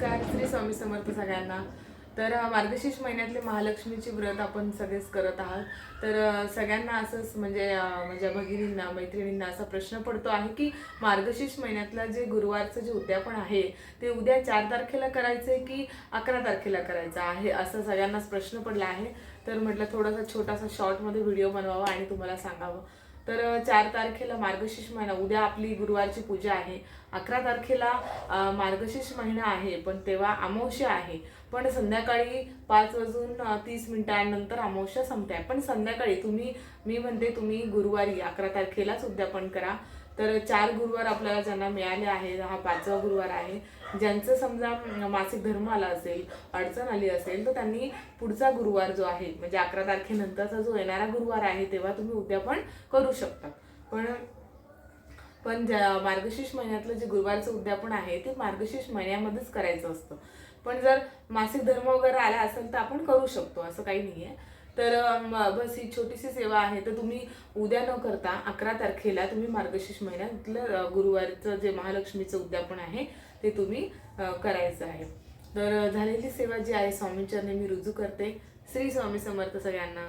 नमस्कार श्री स्वामी समर्थ सगळ्यांना. तर मार्गशीर्ष महिन्यातले महालक्ष्मीची व्रत आपण सगळेच करत आहात. तर सगळ्यांना असंच म्हणजे माझ्या भगिनींना मैत्रिणींना असा प्रश्न पडतो आहे की मार्गशीर्ष महिन्यातला जे गुरुवारचं जे उद्यापन आहे ते उद्या चार तारखेला करायचं आहे की अकरा तारखेला करायचं आहे असं सगळ्यांनाच प्रश्न पडला आहे. तर म्हटलं थोडासा छोटासा शॉर्टमध्ये व्हिडिओ बनवावा आणि तुम्हाला सांगावं. तर चार तारखेला मार्गशीर्ष महिना उद्या आपली गुरुवारची पूजा आहे. अकरा तारखेला मार्गशीर्ष महिना आहे पण तेव्हा अमावस्या आहे. पण संध्याकाळी पाच वाजून तीस मिनिटांनंतर अमावस्या संपते. पण संध्याकाळी तुम्ही मी म्हणते तुम्ही गुरुवारी अकरा तारखेलाच उद्यापन करा. तर चार गुरुवार आपल्याला ज्यांना मिळाले आहे हा पाचवा गुरुवार आहे ज्यांचं समजा मासिक धर्म आला असेल अडचण आली असेल तर त्यांनी पुढचा गुरुवार जो आहे म्हणजे अकरा तारखेनंतरचा जो येणारा गुरुवार आहे तेव्हा तुम्ही उद्यापन करू शकता. पण पण ज्या मार्गशीर्ष महिन्यातलं जे गुरुवारचं उद्यापन आहे ते मार्गशीर्ष महिन्यामध्येच करायचं असतं. पण जर मासिक धर्म वगैरे आला असेल तर आपण करू शकतो असं काही नाही आहे तर बस ही छोटीशी सेवा आहे तर तुम्ही उद्या न करता अकरा तारखेला तुम्ही मार्गशीर्ष महिन्यातलं गुरुवारचं जे महालक्ष्मीचं उद्यापन आहे ते तुम्ही करायचं आहे. तर झालेली सेवा जी आहे स्वामींच्या मी रुजू करते. श्री स्वामी समर्थ सगळ्यांना.